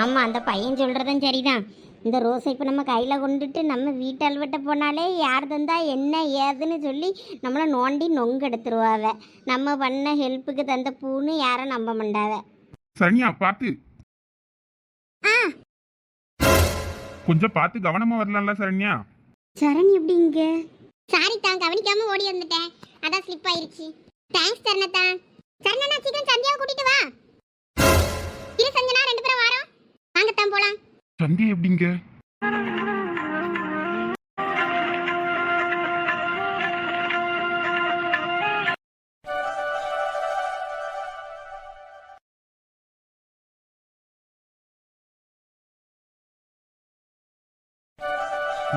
ஆமாம் அந்த பையன் சொல்கிறதும் சரிதான். இந்த ரோஸை இப்போ நம்ம கையில் கொண்டுட்டு நம்ம வீட்டு அல்வட்ட போனாலே யார் தந்தா என்ன ஏதுன்னு சொல்லி நம்மளை நோண்டி நொங்கு எடுத்துருவாவ நம்ம பண்ண ஹெல்ப்புக்கு தந்த பூன்னு யாரும் நம்ப மாட்டாவ? சரண்யா பார்த்து கொஞ்சம் பார்த்து கவனமா வரலாம்ல சரண்யா. சரண் எப்படி இங்க? சாரி தான் கவனிக்காம ஓடி வந்துட்டேன். அதான் ஸ்லிப் ஆயிருச்சு. தேங்க்ஸ் சரணத்தா சரணா சீக்கிரம் சந்தியாவை கூட்டிட்டு வா. இரு சஞ்சனா ரெண்டு பேரும் வாரோம். வாங்கத்தான் போலாம் சந்தியா எப்படிங்க?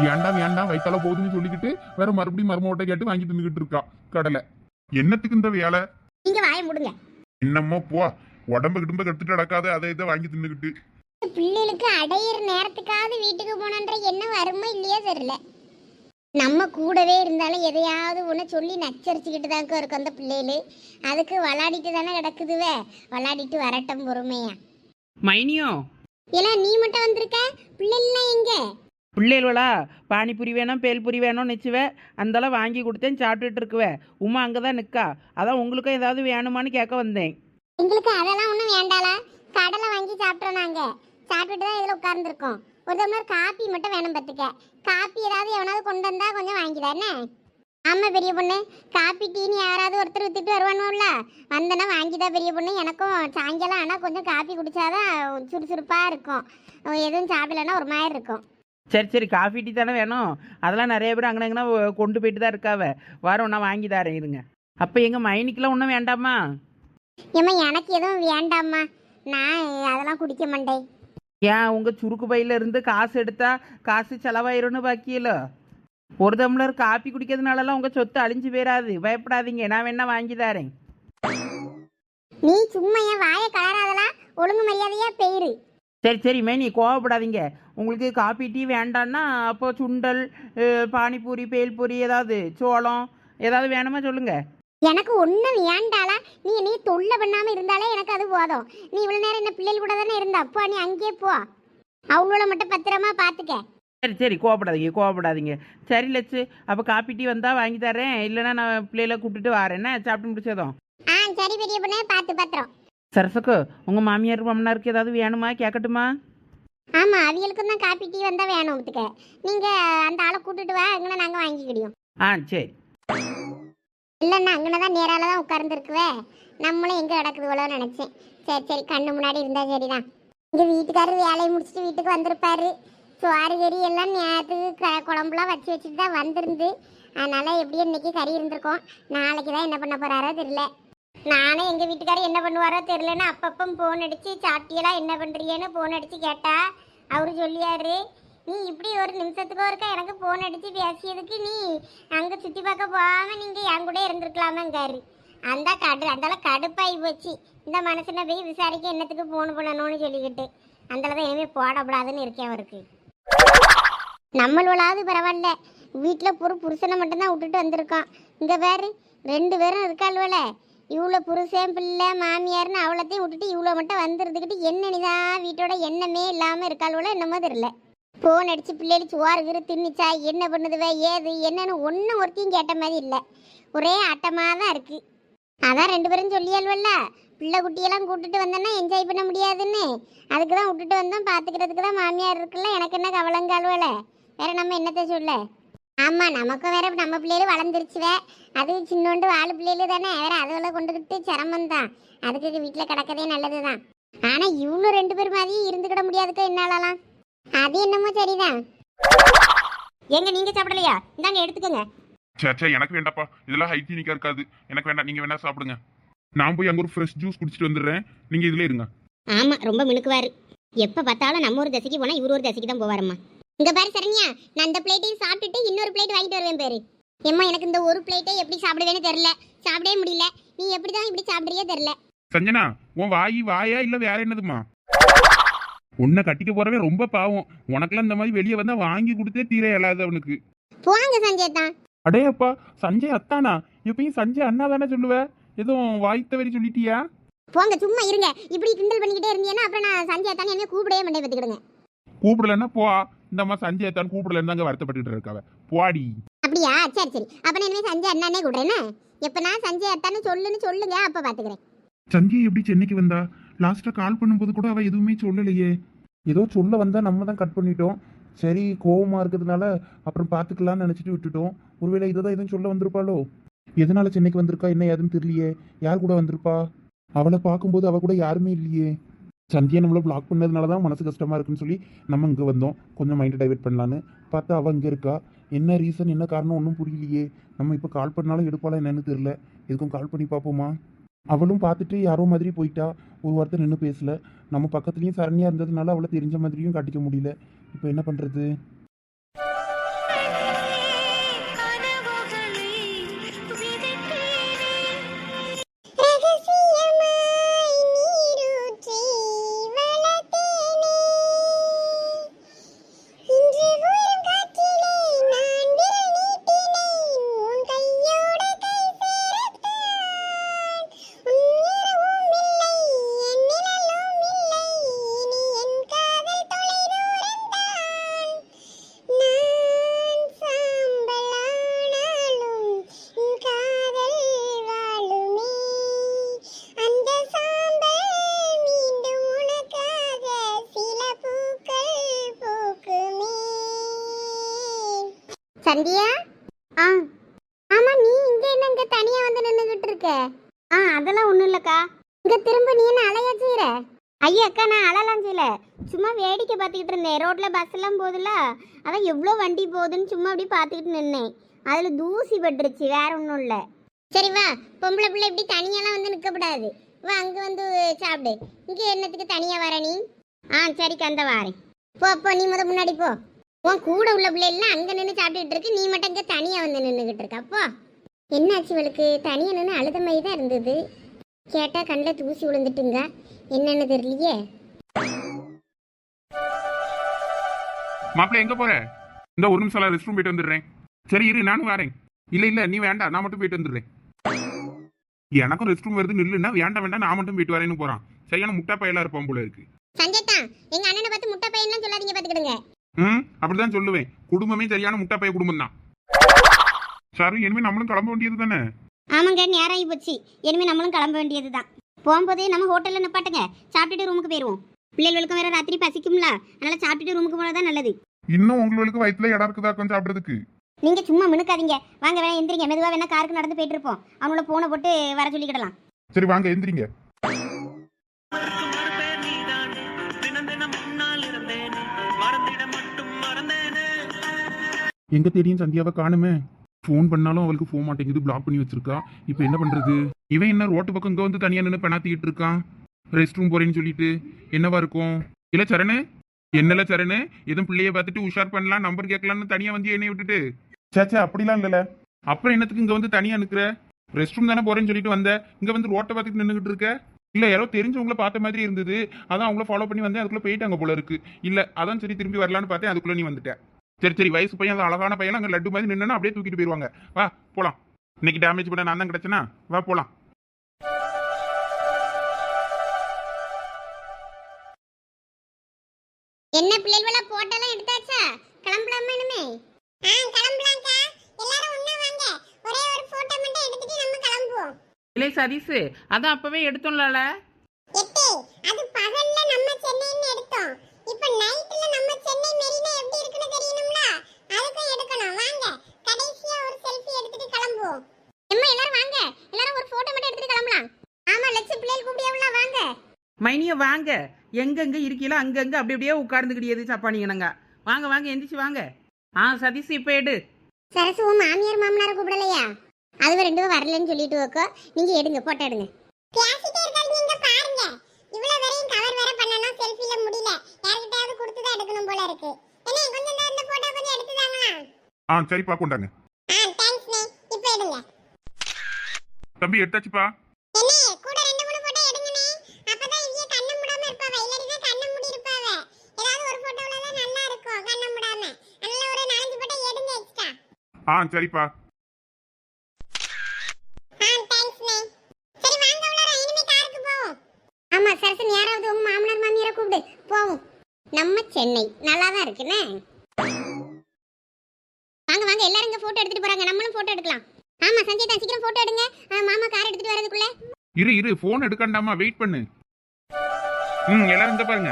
வேண்டாம் வேண்டாம் வயித்தால போகுதுன்னு சொல்லிக்கிட்டு வேற மறுபடியும் மருமோட்டை கேட்டு வாங்கி தின்னுக்கிட்டு இருக்கா கடலை. என்னத்துக்கு இந்த வேலை? நீங்க வாயை முடுங்க. என்னமோ போ உடம்பு கிடம்பு கெடுத்துட்டு நடக்காத அதை இதை வாங்கி தின்னுக்கிட்டு. பிள்ளைகளுக்கு அடையிற நேரத்துக்காவது வீட்டுக்கு போனன்ற என்ன வருமோ இல்லையோ தெரியல. நம்ம கூடவே இருந்தாலும் எதையாவது ஒன்று சொல்லி நச்சரிச்சுக்கிட்டு தாங்க இருக்கும் அந்த பிள்ளைகளு. அதுக்கு விளாடிட்டு தானே கிடக்குதுவே. விளாடிட்டு வரட்டும் பொறுமையா. மைனியோ? ஏன்னா நீ மட்டும் வந்திருக்க? பிள்ளைலாம் எங்க? பிள்ளைகளா பானிபூரி வேணும் பேல்பூரி வேணும் நிச்சுவே அந்தளவு வாங்கி கொடுத்தேன் சாப்பிட்டுட்டு இருக்குவே. உமா அங்கே தான் நிற்கா அதான் உங்களுக்கும் ஏதாவது வேணுமான்னு கேட்க வந்தேன். எங்களுக்கு அதெல்லாம் ஒன்றும் வேண்டாளா? கடலை வாங்கி சாப்பிட்றோம் நாங்கள் சாப்பிட்டுட்டு தான் இதில் உட்கார்ந்துருக்கோம். ஒரு டம்ளர் காப்பி மட்டும் வேணும் பார்த்துக்க. காப்பி ஏதாவது எவனாவது கொண்டு வந்தா கொஞ்சம் வாங்கிதானே ஆமாம் பெரிய பொண்ணு. காப்பி டீனி யாராவது ஒருத்தர் வித்துட்டு வருவானுல்ல வந்தனா வாங்கிதா பெரிய பொண்ணு. எனக்கும் சாயங்காலம் ஆனால் கொஞ்சம் காப்பி குடிச்சாதான் சுறுசுறுப்பாக இருக்கும். எதுவும் சாப்பிடலன்னா ஒரு மாதிரி இருக்கும். சரி சரி. காஃபி டீ தானே வேணும். அதெல்லாம் நிறைய பேர் அங்கே அங்கே கொண்டு போயிட்டு தான் இருக்காவ. வரோம் நான் வாங்கி தரேன் இருங்க. அப்போ எங்கள் மைனிக்கெலாம் ஒன்றும் வேண்டாமா? ஏம்மா எனக்கு எதுவும் வேண்டாம்மா. நான் அதெல்லாம் குடிக்க மாட்டேன். ஏன் உங்கள் சுருக்கு பையில இருந்து காசு எடுத்தா காசு செலவாயிரும்னு பாக்கியல? ஒரு டம்ளர் காப்பி குடிக்கிறதுனாலலாம் உங்கள் சொத்து அழிஞ்சு போயிடாது பயப்படாதீங்க. நான் வேணா வாங்கி தரேன். நீ சும்மா என் வாயை கலராதலாம் ஒழுங்கு மரியாதையாக பெயிரு. சரி சரி மேனி கோவப்படாதீங்க. உங்களுக்கு காப்பி டீ வேண்டான்னா அப்போ சுண்டல் அஹ், பானிபூரி பேல்பூரி ஏதாவது சோளம் ஏதாவது வேணுமா சொல்லுங்க? எனக்கு ஒன்றும் வேண்டாளா நீ நீ தொல்லை பண்ணாமல் இருந்தாலே எனக்கு அது போதும். நீ இவ்வளோ நேரம் என்ன பிள்ளைகள் கூட தானே இருந்த? அப்போ நீ அங்கேயே போ. அவங்களோட மட்டும் பத்திரமா பார்த்துக்க சரி சரி கோவப்படாதீங்க கோவப்படாதீங்க. சரி லட்சு அப்போ காப்பி டீ வந்தால் வாங்கி தரேன். இல்லைன்னா நான் பிள்ளைகளை கூப்பிட்டுட்டு வரேன். என்ன சாப்பிட்டு முடிச்சதும்? ஆ சரி பெரிய பொண்ணு பார்த்து பத்திரம். சரசக்கு உங்கள் மாமியார் மாமனாருக்கு ஏதாவது வேணுமா? கேட்கட்டுமா ஆமாம் அவியலுக்கும் தான் காப்பி டீ வந்தால் வேணும் ஒத்துக்க. நீங்கள் அந்த ஆளை கூட்டிட்டு வா அங்கே நாங்கள் வாங்கிக்கிடியோம் ஆ சரி. இல்லைண்ணா அங்கே தான் நேரால தான் உட்கார்ந்துருக்குவே. நம்மளும் எங்கே கிடக்குதுவளோ நினச்சேன். சரி சரி கண்ணு முன்னாடி இருந்தால் சரிதான். இங்கே வீட்டுக்காரர் வேலையை முடிச்சுட்டு வீட்டுக்கு வந்திருப்பாரு. சோறு கறி எல்லாம் நேரத்துக்கு க குழம்புலாம் வச்சு வச்சுட்டு தான் வந்திருந்து அதனால் எப்படியும் இன்றைக்கி கறி இருந்திருக்கோம். நாளைக்கு தான் என்ன பண்ண போகிறாரோ தெரியல. நானும் எங்கள் வீட்டுக்காரர் என்ன பண்ணுவாரோ தெரிலன்னு அப்பப்போ ஃபோன் அடித்து சாப்பிட்டியெல்லாம் என்ன பண்ணுறியேன்னு ஃபோன் அடித்து கேட்டா அவரு சொல்லியாரு நீ இப்படி ஒரு நிமிஷத்துக்கு ஒருக்கா எனக்கு ஃபோன் அடித்து பேசியதுக்கு நீ அங்கே சுற்றி பார்க்க போகாமல் நீங்கள் என் கூட இருந்திருக்கலாமேங்காரு. அந்த கடு அந்தால கடுப்பாகி போச்சு. இந்த மனுஷனை போய் விசாரிக்க என்னத்துக்கு ஃபோன் பண்ணணும்னு சொல்லிக்கிட்டு. அந்தால தான் இனிமேல் போடக்கூடாதுன்னு இருக்கேன் அவருக்கு. நம்மளோளாவது பரவாயில்ல. வீட்டில் ஒரு புருஷனை மட்டும்தான் விட்டுட்டு வந்திருக்கோம் இங்கே பேர் ரெண்டு பேரும் இருக்காள்வல இவ்வளோ புருஷன் பிள்ளை மாமியார்னு அவ்வளோத்தையும் விட்டுட்டு இவ்வளோ மட்டும் வந்துருந்துக்கிட்டு என்னனிதான் வீட்டோட எண்ணமே இல்லாமல் இருக்காள்வல என்னமோ தெரியல. ஃபோன் அடித்து பிள்ளைகள் சுவாறு கீறு தின்னுச்சா என்ன பண்ணுதுவே ஏது என்னன்னு ஒன்றும் ஒருத்தையும் கேட்ட மாதிரி இல்லை. ஒரே ஆட்டமாக தான் இருக்குது அதான் ரெண்டு பேரும் சொல்லியால்வல்ல பிள்ளை குட்டியெல்லாம் கூட்டிட்டு வந்தேன்னா என்ஜாய் பண்ண முடியாதுன்னு. அதுக்கு தான் விட்டுட்டு வந்தோம். பார்த்துக்கிறதுக்கு தான் மாமியார் இருக்குல்ல. எனக்கு என்ன கவலங்கால்வல வேற நம்ம என்னத்தை சொல்ல? ஆமாம் நமக்கும் வேற நம்ம பிள்ளைகள் வளர்ந்துருச்சுவே. அது சின்னோண்டு வாழு பிள்ளைகள் தானே. வேற அதுகளை கொண்டுக்கிட்டு சிரமம் தான். அதுக்கு வீட்டில் கிடக்கதே நல்லது தான் ஆனால் இவ்வளோ ரெண்டு பேர் மாதிரியும் இருந்துக்கிட முடியாதுக்கோ என்னாலலாம். அது என்னமோ சரிதான். எங்க நீங்க சாப்பிடலையா? இந்தாங்க எடுத்துக்கோங்க. சே சே எனக்கு வேண்டாப்பா. இதெல்லாம் ஹைஜீனிக்கா இருக்காது. எனக்கு வேண்டாம் நீங்க வேணா சாப்பிடுங்க. நான் போய் அங்க ஒரு ஃப்ரெஷ் ஜூஸ் குடிச்சிட்டு வந்துடுறேன். நீங்க இதுல இருங்க. ஆமா ரொம்ப மினுக்குவாரு. எப்ப பார்த்தாலும் நம்ம ஒரு தசைக்கு போனா இவரு ஒரு தசைக்கு தான் போவாரம்மா. இங்க பாரு சரண்யா நான் இந்த பிளேட்டையும் சாப்பிட்டுட்டு இன்னொரு பிளேட் வாங்கிட்டு வருவேன் பேரு. ஏம்மா எனக்கு இந்த ஒரு பிளேட்டை எப்படி சாப்பிடுவேன்னு தெரியல. சாப்பிடவே முடியல. நீ எப்படி தான் இப்படி சாப்பிடுறியோ தெரியல. சஞ்சனா உன் வாயி வாயா இல்ல வேற என்னதுமா உன்னை கட்டிக்க போறவே ரொம்ப பாவம். உனக்கெல்லாம் இந்த மாதிரி வெளியே வந்தா வாங்கி கொடுத்தே தீர இயலாது அவனுக்கு. போங்க சஞ்சய் தான் அடேப்பா சஞ்சய் அத்தானா? எப்பயும் சஞ்சய் அண்ணா தானே சொல்லுவ? எதுவும் வாய் தவறி சொல்லிட்டியா? போங்க சும்மா இருங்க. இப்படி கிண்டல் பண்ணிக்கிட்டே இருந்தீங்கன்னா அப்புறம் நான் சஞ்சய் தானே என்ன கூப்பிடவே மாட்டேன் பார்த்துக்கிடுங்க. கூப்பிடலன்னா போ. இந்த அம்மா சஞ்சய் தான் கூப்பிடலன்னு தாங்க வருத்தப்பட்டுட்டு இருக்காவ. போடி. அப்படியா? சரி சரி. அப்ப நான் இனிமே சஞ்சய் அண்ணனே கூப்பிடுறேன்னு எப்ப நான் சஞ்சய் அத்தான்னு சொல்லுன்னு சொல்லுங்க அப்ப பாத்துக்கிறேன் சஞ்சய் எப்படி சென்னைக்கு வந்தா? லாஸ்டா கால் பண்ணும்போது கூட அவ எதுவுமே சொல்லலையே. ஏதோ சொல்ல வந்தால் நம்ம தான் கட் பண்ணிட்டோம். சரி கோவமாக இருக்கிறதுனால அப்புறம் பார்த்துக்கலாம்னு நினைச்சிட்டு விட்டுட்டோம். ஒருவேளை இதை தான் எதுவும் சொல்ல வந்திருப்பாளோ? எதனால் சென்னைக்கு வந்திருக்கா? என்ன ஏதுன்னு தெரியலையே. யார் கூட வந்திருப்பா? அவளை பார்க்கும்போது அவள் கூட யாருமே இல்லையே. சந்தியா நம்மளை பிளாக் பண்ணதுனால தான் மனசு கஷ்டமாக இருக்குன்னு சொல்லி நம்ம இங்கே வந்தோம். கொஞ்சம் மைண்டை டைவெர்ட் பண்ணலான்னு. பார்த்தா அவள் இங்கே இருக்கா? என்ன ரீசன் என்ன காரணம் ஒன்றும் புரியலையே. நம்ம இப்போ கால் பண்ணாலும் எடுப்பாளா என்னன்னு தெரியல. எதுக்கும் கால் பண்ணி பார்ப்போமா? அவளும் பார்த்துட்டு யாரோ மாதிரி போயிட்டா. ஒரு வார்த்தை நின்று பேசல. நம்ம பக்கத்துலேயும் சரணியாக இருந்ததுனால அவளை தெரிஞ்ச மாதிரியும் காட்டிக்க முடியல. இப்போ என்ன பண்ணுறது சந்தியா? ஆ. ஆமா நீ இங்க என்ன இங்க தனியா வந்து நின்னுகிட்டு இருக்க? ஆ அதெல்லாம் ஒண்ணும் இல்லக்கா. இங்க திரும்ப நீ என்ன அலையா செய்யற ஐயா அக்கா நான் அழலாம் செய்யல. சும்மா வேடிக்கை பார்த்துக்கிட்டு இருந்தேன். ரோட்ல பஸ் எல்லாம் போகுதுல அதான் எவ்வளோ வண்டி போகுதுன்னு சும்மா அப்படி பார்த்துக்கிட்டு நின்னேன். அதில் தூசி பட்டுருச்சு வேற ஒன்றும் இல்லை. சரி வா. பொம்பளை பிள்ளை இப்படி தனியெல்லாம் வந்து நிற்கக்கூடாது வா அங்கே வந்து சாப்பிடு. இங்கே என்னத்துக்கு தனியாக வர நீ? ஆ சரிக்கா அந்த வாரேன். போ போ நீ முத முன்னாடி போ. உன் கூட உள்ள பிள்ளை எல்லாம் அங்கே நின்று சாப்பிட்டுட்டு இருக்கு. நீ மட்டும் இங்கே தனியாக வந்து நின்றுக்கிட்டு இருக்கா. போ என்னாச்சு இவளுக்கு? தனியாக நின்று அழுத மாதிரி தான் இருந்தது. கேட்டால் கண்ணில் தூசி விழுந்துட்டுங்க. என்னன்னு தெரியலையே. மாப்பிள்ள எங்க போற? இந்த ஒரு நிமிஷம் ரெஸ்ட் ரூம் போயிட்டு வந்துடுறேன். சரி இரு நானும் வரேன். இல்ல இல்ல நீ வேண்டாம் நான் மட்டும் போயிட்டு வந்துடுறேன். எனக்கும் ரெஸ்ட் ரூம் வருது நில்லுன்னா வேண்டாம் வேண்டாம் நான் மட்டும் போயிட்டு வரேன்னு போறான். சரியான முட்டா பையலா இருப்பான் போல இருக்கு. சஞ்சய் தான் எங்கள் அண்ணனை பார்த்து முட்டை பையன்லாம் சொல்லாதீங்க பார்த்துக்கிடுங்க. ம் அப்படிதான் சொல்லுவேன். குடும்பமே சரியான முட்டா பைய குடும்பம் தான் சரி இனிமே நம்மளும் கிளம்ப வேண்டியது தானே? ஆமாங்க நேரம் ஆகி போச்சு. இனிமே நம்மளும் கிளம்ப வேண்டியது தான் போகும்போதே நம்ம ஹோட்டலில் நிப்பாட்டுங்க. சாப்பிட்டுட்டு ரூமுக்கு போயிடுவோம் பிள்ளைகளுக்கும் வேற ராத்திரி பசிக்கும்ல. அதனால சாப்பிட்டுட்டு ரூமுக்கு போனால் தான் நல்லது. இன்னும் உங்களுக்கு வயிற்றுல இடம் இருக்குதா கொஞ்சம் சாப்பிட்றதுக்கு? நீங்கள் சும்மா மினுக்காதீங்க. வாங்க வேணா எந்திரிங்க. மெதுவாக வேணா காருக்கு நடந்து போயிட்டு இருப்போம். அவனோட போனை போட்டு வர சொல்லிக்கிடலாம். சரி வாங்க எந்திரிங்க. எங்க தேடியும் சந்தியாவை காணுமே. ஃபோன் பண்ணாலும் அவளுக்கு போக மாட்டேங்குது பிளாக் பண்ணி வச்சிருக்கா. இப்போ என்ன பண்றது? இவன் என்ன ரோட்டு பக்கம் இங்கே வந்து தனியாக நின்று பெணாத்திக்கிட்டு இருக்கான்? ரெஸ்ட் ரூம் போறேன்னு சொல்லிட்டு என்னவா இருக்கும்? இல்லை சரணு என்னல சரணு எதுவும் பிள்ளைய பார்த்துட்டு உஷார் பண்ணலாம் நம்பர் கேட்கலாம்னு தனியாக வந்து என்னை விட்டுட்டு. சேச்சே அப்படிலாம் இல்லைல்ல அப்புறம் என்னத்துக்கு இங்கே வந்து தனியாக நிற்கிற ரெஸ்ட் ரூம் தானே போறேன்னு சொல்லிட்டு வந்த? இங்கே வந்து ரோட்டை பார்த்துட்டு நின்றுகிட்டு இருக்க? இல்லை யாரோ தெரிஞ்சவங்கள பார்த்த மாதிரி இருந்தது. அதான் அவங்கள ஃபாலோ பண்ணி வந்தேன் அதுக்குள்ள போயிட்டாங்க போல இருக்கு. இல்லை அதான் சரி திரும்பி வரலான்னு பார்த்தேன் அதுக்குள்ளே நீ வந்துட்டேன் சரி சரி வயசு பையன் அது அழகான பையன் அங்கே லட்டு மாதிரி நின்னா அப்படியே தூக்கிட்டு போயிடுவாங்க வா போலாம். இன்னைக்கு டேமேஜ் பண்ண நான் தான் கிடைச்சனா? வா போலாம். என்ன பிள்ளைகள போட்டெல்லாம் எடுத்தாச்சா? கிளம்பலாமா இனிமே? ஆ கிளம்பலாம்க்கா. எல்லாரும் ஒண்ணா வாங்க. ஒரே ஒரு போட்டோ மட்டும் எடுத்துட்டு நம்ம கிளம்புவோம். இல்லை சதீஷு அதான் அப்பவே எடுத்தோம்ல எட்டு அது பகல்ல நம்ம சென்னைன்னு எடுத்தோம் இப்போ நைட்ல நம்ம சென்னை மெரினா எப்படி இருக்குன்னு தெரியணும்ல அதுக்கும் எடுக்கணும் வாங்க கடைசியா ஒரு செல்ஃபி எடுத்துட்டு கிளம்புவோம் எம்மா எல்லாரும் வாங்க எல்லாரும் ஒரு போட்டோ மட்டும் எடுத்துட்டு கிளம்பலாம் ஆமா லட்ச பிள்ளைகள் கூப்பிடியாவுல வாங்க மைனிய வாங்க. எங்கெங்க இருக்கீங்களோ அங்கங்க அப்படி அப்படியே உட்கார்ந்துக்கிடியது சப்பானிங்கனங்க வாங்க வாங்க எந்திரிச்சு வாங்க. ஆ சதீஷ் இப்போ எடு. சரசு உன் மாமியார் மாமனாரை கூப்பிடலையா? அது ரெண்டு வரலன்னு சொல்லிட்டு வைக்கோ. நீங்க எடுங்க போட்டோ எடுங்க. பேசிட்டே இருக்காதீங்க இங்க பாருங்க. இவ்வளவு வரையும் கவர் வேற பண்ணனும் செல்ஃபில முடியல. யார்கிட்டயாவது கொடுத்து தான் எடுக்கணும் போல இருக்கு. என்ன கொஞ்சம் இந்த இந்த போட்டோ கொஞ்சம் எடுத்து தாங்களா? ஆ சரிப்பா கொண்டாங்க ஆ தேங்க்ஸ் நே இப்போ எடுங்க. தம்பி எடுத்தாச்சுப்பா. ஆ சரிப்பா. ஆமா சரசன் யாராவது உங்க மாமனார் மாமியாரை கூப்பிடு. போவோம். நம்ம சென்னை. நல்லா தான் இருக்குண்ணே வாங்க வாங்க. எல்லாரும் இங்க போட்டோ எடுத்துட்டு போறாங்க. நம்மளும் போட்டோ எடுக்கலாம். ஆமா சஞ்சய் தான். சீக்கிரம் போட்டோ எடுங்க. மாமா கார் எடுத்துட்டு வரதுக்குள்ள இரு இரு. போன் எடுக்கண்டாமா? வெயிட் பண்ணு. ம் எல்லாரும் இங்க பாருங்க.